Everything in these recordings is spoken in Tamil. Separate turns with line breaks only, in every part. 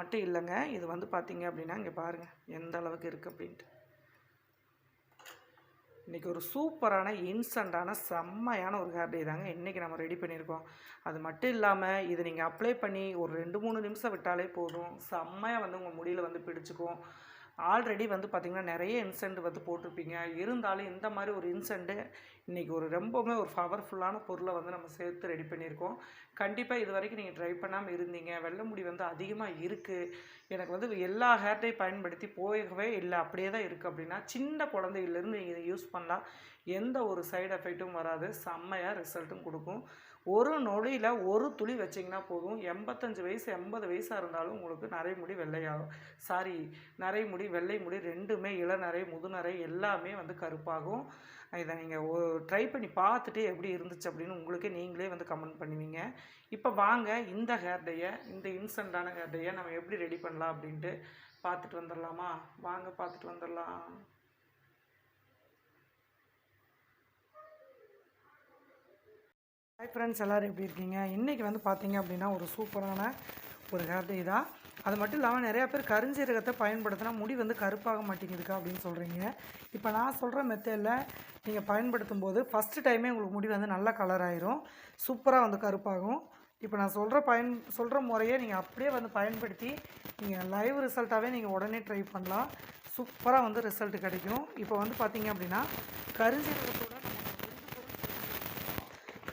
மட்டும் இல்லைங்க. இது வந்து பார்த்தீங்க அப்படின்னா இங்கே பாருங்கள் எந்த அளவுக்கு இருக்குது அப்படின்ட்டு. இன்றைக்கி ஒரு சூப்பரான இன்ஸ்டண்ட்டான செம்மையான ஒரு ஹேர் டே தாங்க. இன்றைக்கி நம்ம ரெடி பண்ணியிருக்கோம். அது மட்டும் இல்லாமல் இதை நீங்கள் அப்ளை பண்ணி ஒரு ரெண்டு மூணு நிமிஷம் விட்டாலே போதும். செம்மையாக வந்து உங்கள் முடியில் வந்து பிடிச்சிக்கும். ஆல்ரெடி வந்து பார்த்திங்கன்னா நிறைய இன்சென்ட் வந்து போட்டிருப்பீங்க. இருந்தாலும் இந்த மாதிரி ஒரு இன்சென்ட்டு இன்றைக்கி ஒரு ரொம்பவுமே ஒரு பவர்ஃபுல்லான பொருளை வந்து நம்ம சேர்த்து ரெடி பண்ணியிருக்கோம். கண்டிப்பாக இது வரைக்கும் நீங்கள் ட்ரை பண்ணாமல் இருந்தீங்க. வெள்ளை முடி வந்து அதிகமாக இருக்குது எனக்கு வந்து எல்லா ஹேர் டை பயன்படுத்தி போகவே இல்லை. அப்படியே தான் இருக்குது அப்படின்னா சின்ன குழந்தையிலேருந்து நீங்கள் இதை யூஸ் பண்ணலாம் எந்த ஒரு சைடு எஃபெக்ட்டும் வராது. செம்மையாக ரிசல்ட்டும் கொடுக்கும். ஒரு நொடியில் ஒரு துளி வச்சிங்கன்னா போதும். எண்பத்தஞ்சு வயசு எண்பது வயசாக இருந்தாலும் உங்களுக்கு நிறைய முடி வெள்ளையாகும். சாரி நிறைய முடி வெள்ளை முடி ரெண்டுமே இளநரை முதுநரை எல்லாமே வந்து கருப்பாகும். இதை நீங்கள் ட்ரை பண்ணி பார்த்துட்டு எப்படி இருந்துச்சு அப்படின்னு உங்களுக்கே நீங்களே வந்து கமெண்ட் பண்ணுவீங்க. இப்போ வாங்க இந்த ஹேர் டேயை இந்த இன்ஸ்டண்ட்டான ஹேர் டேயை நம்ம எப்படி ரெடி பண்ணலாம் அப்படின்ட்டு பார்த்துட்டு வந்துடலாமா வாங்க பார்த்துட்டு வந்துடலாம் ஹாய் ஃப்ரெண்ட்ஸ் எல்லோரும் எப்படி இருக்கீங்க? இன்றைக்கி வந்து பார்த்தீங்க அப்படின்னா ஒரு சூப்பரான ஒரு ஹேர் டே தான். அது மட்டும் இல்லாமல் நிறையா பேர் கருஞ்சீரகத்தை பயன்படுத்தினா முடி வந்து கருப்பாக மாட்டேங்குதுக்கா அப்படின்னு சொல்கிறீங்க இப்போ நான் சொல்கிற மெத்தடில் நீங்கள் பயன்படுத்தும் போது ஃபஸ்ட்டு டைமே உங்களுக்கு முடி வந்து நல்ல கலர் ஆயிரும். சூப்பராக வந்து கருப்பாகும். இப்போ நான் சொல்கிற பயன் சொல்கிற முறையை நீங்கள் அப்படியே வந்து பயன்படுத்தி நீங்கள் லைவ் ரிசல்ட்டாகவே நீங்கள் உடனே ட்ரை பண்ணலாம். சூப்பராக வந்து ரிசல்ட் கிடைக்கும். இப்போ வந்து பார்த்திங்க அப்படின்னா கருஞ்சீரகத்தோட நம்ம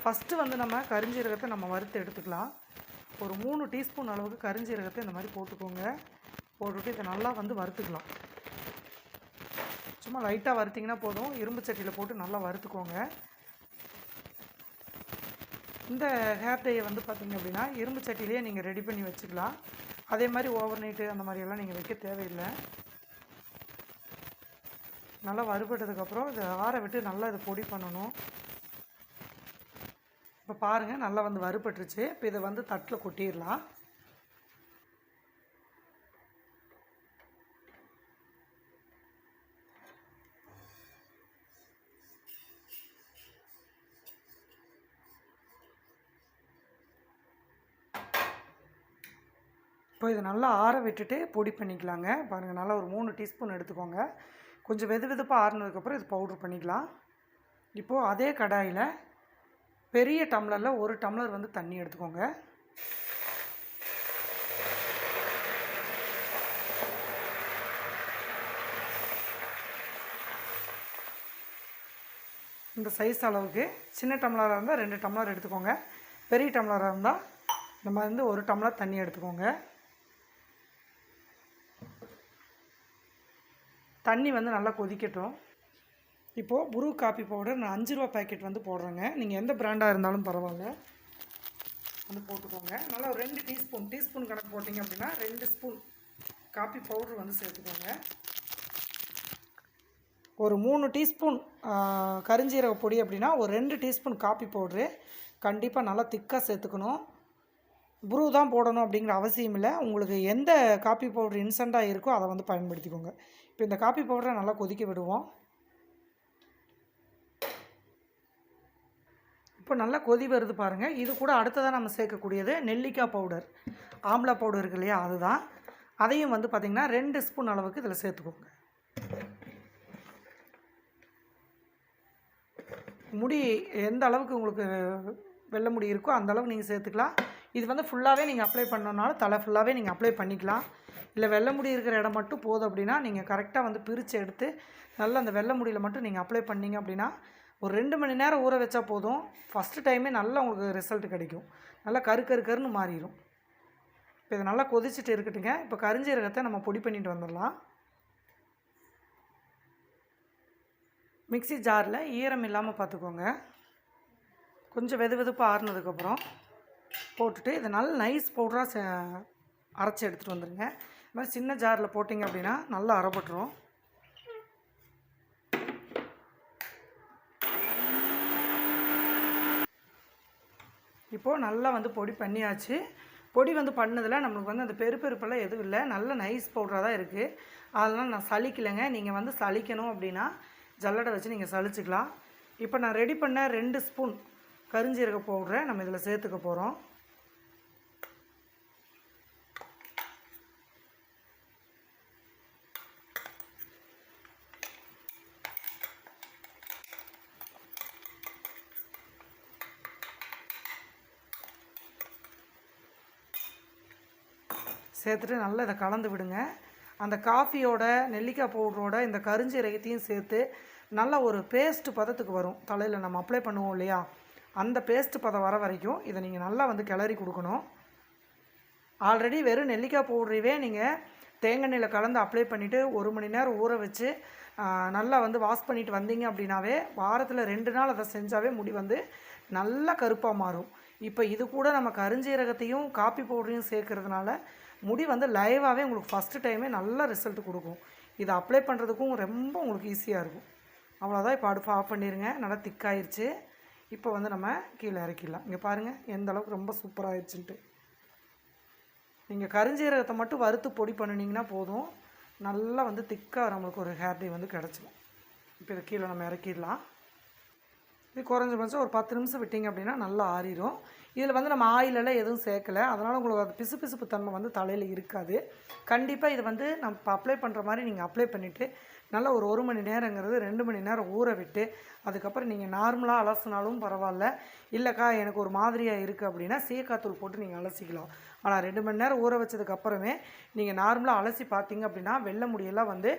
ஃபஸ்ட்டு வந்து நம்ம கருஞ்சீரகத்தை நம்ம வறுத்து எடுத்துக்கலாம். ஒரு மூணு டீஸ்பூன் அளவுக்கு கரிஞ்சீரகத்தை இந்த மாதிரி போட்டுக்கோங்க. போட்டுட்டு இதை நல்லா வந்து வறுத்துக்கலாம். சும்மா லைட்டாக வறுத்திங்கன்னா போதும். இரும்பு சட்டியில் போட்டு நல்லா வறுத்துக்கோங்க. இந்த ஹேர் டேயை வந்து பார்த்திங்க அப்படின்னா இரும்பு சட்டிலேயே நீங்கள் ரெடி பண்ணி வச்சுக்கலாம். அதே மாதிரி ஓவர் நைட்டு அந்த மாதிரியெல்லாம் நீங்கள் வைக்க தேவையில்லை. நல்லா வறுபட்டதுக்கப்புறம் இதை ஆற விட்டு நல்லா இதை பொடி பண்ணணும். இப்போ பாருங்கள் நல்லா வந்து வறுபட்டுருச்சு. இப்போ இதை வந்து தட்டில் கொட்டிடலாம். இப்போ இதை நல்லா ஆற விட்டுட்டு பொடி பண்ணிக்கலாங்க. பாருங்கள் நல்லா ஒரு மூணு டீஸ்பூன் எடுத்துக்கோங்க. கொஞ்சம் வெது வெதுப்பாக ஆறுனதுக்கப்புறம் இது பவுட்ரு பண்ணிக்கலாம். இப்போது அதே கடாயில் பெரிய டம்ளரில் ஒரு டம்ளர் வந்து தண்ணி எடுத்துக்கோங்க. இந்த சைஸ் அளவுக்கு சின்ன டம்ளராக இருந்தால் ரெண்டு டம்ளர் எடுத்துக்கோங்க. பெரிய டம்ளராக இருந்தால் நம்ம வந்து ஒரு டம்ளர் தண்ணி எடுத்துக்கோங்க. தண்ணி வந்து நல்லா கொதிக்கட்டும். இப்போது புரு காப்பி பவுடர் நான் அஞ்சு ரூபா பேக்கெட் வந்து போடுறேங்க. நீங்கள் எந்த ப்ராண்டாக இருந்தாலும் பரவாயில்ல. வந்து போட்டுக்கோங்க. நல்லா ஒரு ரெண்டு டீஸ்பூன் டீஸ்பூன் கணக்கு போட்டிங்க அப்படின்னா ரெண்டு ஸ்பூன் காப்பி பவுடர் வந்து சேர்த்துக்கோங்க. ஒரு மூணு டீஸ்பூன் கரிஞ்சீரக பொடி அப்படின்னா ஒரு ரெண்டு டீஸ்பூன் காப்பி பவுட்ரு. கண்டிப்பாக நல்லா திக்காக சேர்த்துக்கணும். ப்ரூ தான் போடணும் அப்படிங்கிற அவசியம் இல்லை. உங்களுக்கு எந்த காப்பி பவுடர் இன்சென்ட்டாக இருக்கோ அதை வந்து பயன்படுத்திக்கோங்க. இப்போ இந்த காப்பி பவுடரை நல்லா கொதிக்க விடுவோம். இப்போ நல்லா கொதி வருது பாருங்கள் இது கூட அடுத்ததாக நம்ம சேர்க்கக்கூடியது நெல்லிக்காய் பவுடர் ஆம்லா பவுடர் இருக்கு இல்லையா? அதுதான். அதையும் வந்து பார்த்திங்கன்னா ரெண்டு ஸ்பூன் அளவுக்கு இதில் சேர்த்துக்கோங்க. முடி எந்த அளவுக்கு உங்களுக்கு வெள்ளை முடி இருக்கோ அந்த அளவுக்கு நீங்கள் சேர்த்துக்கலாம். இது வந்து ஃபுல்லாகவே நீங்கள் அப்ளை பண்ணணுனாலும் தலை ஃபுல்லாகவே நீங்கள் அப்ளை பண்ணிக்கலாம். இல்லை வெள்ளை முடி இருக்கிற இடம் மட்டும் போதும் அப்படின்னா நீங்கள் கரெக்டாக வந்து பிரித்து எடுத்து நல்லா அந்த வெள்ளை முடியில் மட்டும் நீங்கள் அப்ளை பண்ணீங்க அப்படின்னா ஒரு ரெண்டு மணி நேரம் ஊற வச்சா போதும். ஃபஸ்ட்டு டைமே நல்லா உங்களுக்கு ரிசல்ட் கிடைக்கும். நல்லா கரு கரு கருன்னு மாறிடும் இப்போ இதை நல்லா கொதிச்சுட்டு இருக்கட்டுங்க. இப்போ கரிஞ்சீரகத்தை நம்ம பொடி பண்ணிட்டு வந்துடலாம். மிக்ஸி ஜாரில் ஈரம் இல்லாமல் பார்த்துக்கோங்க கொஞ்சம் வெது வெதுப்பாக ஆறுனதுக்கப்புறம் போட்டுட்டு இதை நல்லா நைஸ் பவுடராக அரைச்சி எடுத்துகிட்டு வந்துடுங்க இது மாதிரி சின்ன ஜாரில் போட்டிங்க அப்படின்னா நல்லா அரைப்பட்டுரும். இப்போது நல்லா வந்து பொடி பண்ணியாச்சு. பொடி வந்து பண்ணதில் நம்மளுக்கு வந்து அந்த பெருப்பெருப்பெல்லாம் எதுவும் இல்லை. நல்ல நைஸ் பவுடராக தான் இருக்குது அதெல்லாம் நான் சலிக்கலைங்க நீங்கள் வந்து சலிக்கணும் அப்படின்னா ஜல்லடை வச்சு நீங்கள் சலிச்சுக்கலாம் இப்போ நான் ரெடி பண்ண ரெண்டு ஸ்பூன் கருஞ்சீரக பவுடரை நம்ம இதில் சேர்த்துக்க போகிறோம் சேர்த்துட்டு நல்லா இதை கலந்து விடுங்க. அந்த காஃபியோட நெல்லிக்காய் பவுடரோட இந்த கருஞ்சீரகத்தையும் சேர்த்து நல்ல ஒரு பேஸ்ட் பதத்துக்கு வரும். தலையில் நம்ம அப்ளை பண்ணுவோம் இல்லையா? அந்த பேஸ்ட் பதம் வர வரைக்கும் இதை நீங்கள் நல்லா வந்து கிளறி கொடுக்கணும். ஆல்ரெடி வெறும் நெல்லிக்காய் பவுடரையே நீங்கள் தேங்காய் கலந்து அப்ளை பண்ணிவிட்டு ஒரு மணி நேரம் ஊற வச்சு நல்லா வந்து வாஷ் பண்ணிட்டு வந்தீங்க அப்படின்னாவே வாரத்தில் ரெண்டு நாள் அதை செஞ்சாவே முடி வந்து நல்லா கருப்பாக மாறும். இப்போ இது கூட நம்ம கருஞ்சீரகத்தையும் காப்பி பவுடரையும் சேர்க்கறதுனால முடி வந்து லைவாகவே உங்களுக்கு ஃபஸ்ட்டு டைமே நல்ல ரிசல்ட் கொடுக்கும். இதை அப்ளை பண்ணுறதுக்கும் ரொம்ப உங்களுக்கு ஈஸியாக இருக்கும். அவ்வளோதான் இப்போ அடுப்பு ஆஃப் பண்ணிடுங்க நல்லா திக்காயிருச்சு இப்போ வந்து நம்ம கீழே இறக்கிடலாம். இங்கே பாருங்கள் எந்த அளவுக்கு ரொம்ப சூப்பராகிடுச்சுன்ட்டு நீங்கள் கருஞ்சீரகத்தை மட்டும் வறுத்து பொடி பண்ணினீங்கன்னா போதும். நல்லா வந்து திக்காக நம்மளுக்கு ஒரு ஹேர் டே வந்து கிடச்சிடும் இப்போ இதை கீழே நம்ம இறக்கிடலாம். இது குறைஞ்சபட்சம் ஒரு பத்து நிமிஷம் விட்டிங்க அப்படின்னா நல்லா ஆறிடும் இதில் வந்து நம்ம ஆயிலெல்லாம் எதுவும் சேர்க்கல. அதனால் உங்களுக்கு அந்த பிசு பிசுப்பு தன்மை வந்து தலையில் இருக்காது. கண்டிப்பாக இது வந்து நம்ம இப்போ அப்ளை பண்ணுற மாதிரி நீங்கள் அப்ளை பண்ணிவிட்டு நல்லா ஒரு ஒரு மணி நேரங்கிறது ரெண்டு மணி நேரம் ஊற விட்டு அதுக்கப்புறம் நீங்கள் நார்மலாக அலசினாலும் பரவாயில்ல. இல்லைக்கா எனக்கு ஒரு மாதிரியாக இருக்குது அப்படின்னா சீக்காத்தூள் போட்டு நீங்கள் அலசிக்கலாம். ஆனால் ரெண்டு மணி நேரம் ஊற வச்சதுக்கப்புறமே நீங்கள் நார்மலாக அலசி பார்த்தீங்க அப்படின்னா வெள்ளை முடியெல்லாம் வந்து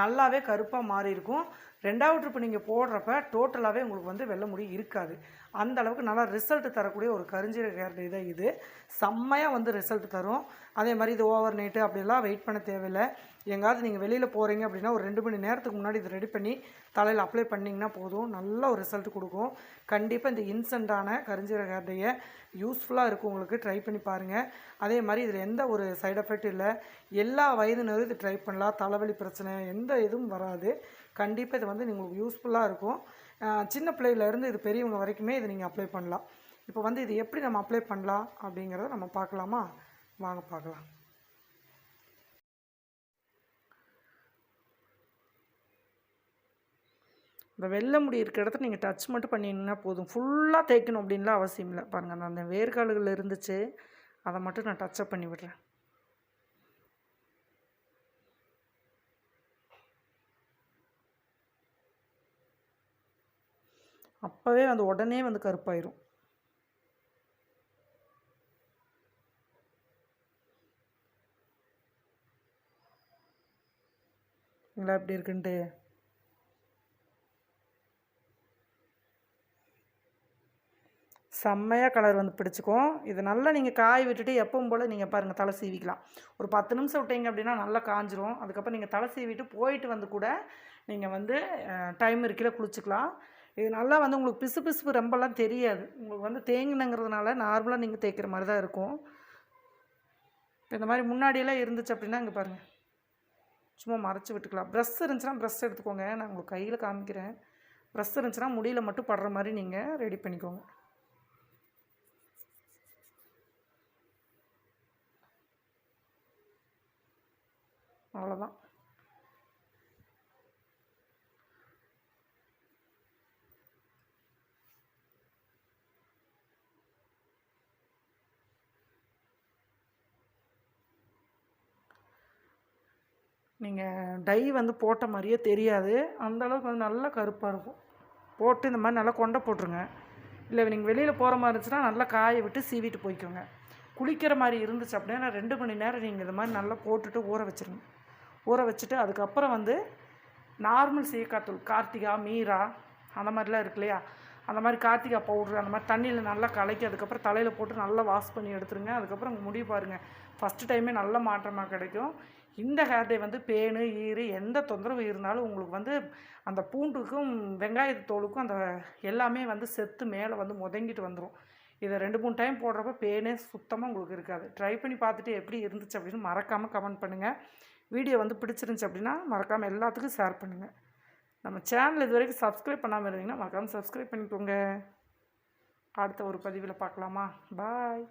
நல்லாவே கருப்பாக மாறி இருக்கும் ரெண்டாவது ட்ரிப் நீங்கள் போடுறப்ப டோட்டலாகவே உங்களுக்கு வந்து வெள்ளை முடி இருக்காது. அந்த அளவுக்கு நல்லா ரிசல்ட் தரக்கூடிய ஒரு கருஞ்சீரக ஹேர் தான் இது. செம்மையாக வந்து ரிசல்ட் தரும். அதே மாதிரி இது ஓவர் நைட்டு அப்படிலாம் வெயிட் பண்ண தேவையில்லை. எங்காவது நீங்கள் வெளியில் போகிறீங்க அப்படின்னா ஒரு ரெண்டு மணி நேரத்துக்கு முன்னாடி இதை ரெடி பண்ணி தலையில் அப்ளை பண்ணிங்கன்னா போதும். நல்ல ஒரு ரிசல்ட் கொடுக்கும். கண்டிப்பாக இந்த இன்ஸ்டண்ட்டான கருஞ்சீரக ஹேர் யூஸ்ஃபுல்லாக இருக்கும் உங்களுக்கு. ட்ரை பண்ணி பாருங்கள் அதே மாதிரி இதில் எந்த ஒரு சைடு எஃபெக்ட் இல்லை. எல்லா வயதினரும் இது ட்ரை பண்ணலாம். தலைவலி பிரச்சனை எந்த இதுவும் வராது. கண்டிப்பாக இது வந்து உங்களுக்கு யூஸ்ஃபுல்லாக இருக்கும். சின்ன பிள்ளையிலேருந்து இது பெரியவங்க வரைக்குமே இது நீங்கள் அப்ளை பண்ணலாம். இப்போ வந்து இது எப்படி நம்ம அப்ளை பண்ணலாம் அப்படிங்கிறத நம்ம பார்க்கலாமா? வாங்க பார்க்கலாம். இந்த வெள்ளை முடி இருக்கிற இடத்துல நீங்கள் டச் மட்டும் பண்ணிங்கன்னா போதும். ஃபுல்லாக தேய்க்கணும் அப்படின்லாம் அவசியம் இல்லை. பாருங்கள் அந்த அந்த வேர்காலுகள் இருந்துச்சு அதை மட்டும் நான் டச்சப் பண்ணி விடுறேன். அப்போவே வந்து உடனே வந்து கருப்பாயிரும். இல்லை எப்படி இருக்குன்ட்டு? செம்மையாக கலர் வந்து பிடிச்சிக்கும். இது நல்லா நீங்கள் காய விட்டுட்டு எப்பவும் போல் நீங்கள் பாருங்கள் தலை சீவிக்கலாம். ஒரு பத்து நிமிஷம் விட்டீங்க அப்படின்னா நல்லா காஞ்சிரும். அதுக்கப்புறம் நீங்கள் தலை சீவிட்டு போயிட்டு வந்து கூட நீங்கள் வந்து டைம் இருக்கையில் குளிச்சுக்கலாம். இது நல்லா வந்து உங்களுக்கு பிசு பிசுப்பு ரொம்பலாம் தெரியாது. உங்களுக்கு வந்து தேங்கினங்கிறதுனால நார்மலாக நீங்கள் தேய்க்கிற மாதிரி தான் இருக்கும். இப்போ இந்த மாதிரி முன்னாடியெல்லாம் இருந்துச்சு அப்படின்னா இங்கே பாருங்கள் சும்மா மறைச்சி விட்டுக்கலாம். ப்ரெஷ் இருந்துச்சுன்னா ப்ரெஷ் எடுத்துக்கோங்க. நான் உங்களுக்கு கையில் காமிக்கிறேன். ப்ரெஷ் இருந்துச்சுன்னா முடியில் மட்டும் படுற மாதிரி நீங்கள் ரெடி பண்ணிக்கோங்க. அவ்வளோதான் நீங்கள் டை வந்து போட்ட மாதிரியே தெரியாது. அந்தளவுக்கு வந்து நல்லா கருப்பாக இருக்கும். போட்டு இந்த மாதிரி நல்லா கொண்டை போட்டுருங்க. இல்லை நீங்கள் வெளியில் போகிற மாதிரி இருந்துச்சுன்னா நல்லா காய விட்டு சீவிட்டு போய்க்கோங்க. குளிக்கிற மாதிரி இருந்துச்சு அப்படின்னா ரெண்டு மணி நேரம் நீங்கள் இந்த மாதிரி நல்லா போட்டுட்டு ஊற வச்சிருங்க. ஊற வச்சுட்டு அதுக்கப்புறம் வந்து நார்மல் சீக்காத்தூள் கார்த்திகா மீரா அந்த மாதிரிலாம் இருக்கு இல்லையா? அந்த மாதிரி கார்த்திகா பவுட்ரு அந்த மாதிரி தண்ணியில் நல்லா கலக்கி அதுக்கப்புறம் தலையில் போட்டு நல்லா வாஷ் பண்ணி எடுத்துருங்க. அதுக்கப்புறம் உங்கள் முடி பாருங்கள் ஃபஸ்ட்டு டைமே நல்ல மாற்றமாக கிடைக்கும். இந்த ஹேர் டே வந்து பேனு ஈறு எந்த தொந்தரவு இருந்தாலும் உங்களுக்கு வந்து அந்த பூண்டுக்கும் வெங்காயத்து தோலுக்கும் அந்த எல்லாமே வந்து செத்து மேலே வந்து முதங்கிட்டு வந்துடும் இதை ரெண்டு மூணு டைம் போடுறப்ப பேனே சுத்தமாக உங்களுக்கு இருக்காது. ட்ரை பண்ணி பார்த்துட்டு எப்படி இருந்துச்சு அப்படின்னு மறக்காமல் கமெண்ட் பண்ணுங்கள் வீடியோ வந்து பிடிச்சிருந்துச்சி அப்படின்னா மறக்காமல் எல்லாத்துக்கும் ஷேர் பண்ணுங்கள் நம்ம சேனல் இது வரைக்கும் சப்ஸ்கிரைப் பண்ணாமல் இருந்தீங்கன்னா மறக்காமல் சப்ஸ்கிரைப் பண்ணிக்கோங்க. அடுத்த ஒரு பதிவில் பார்க்கலாமா? பாய்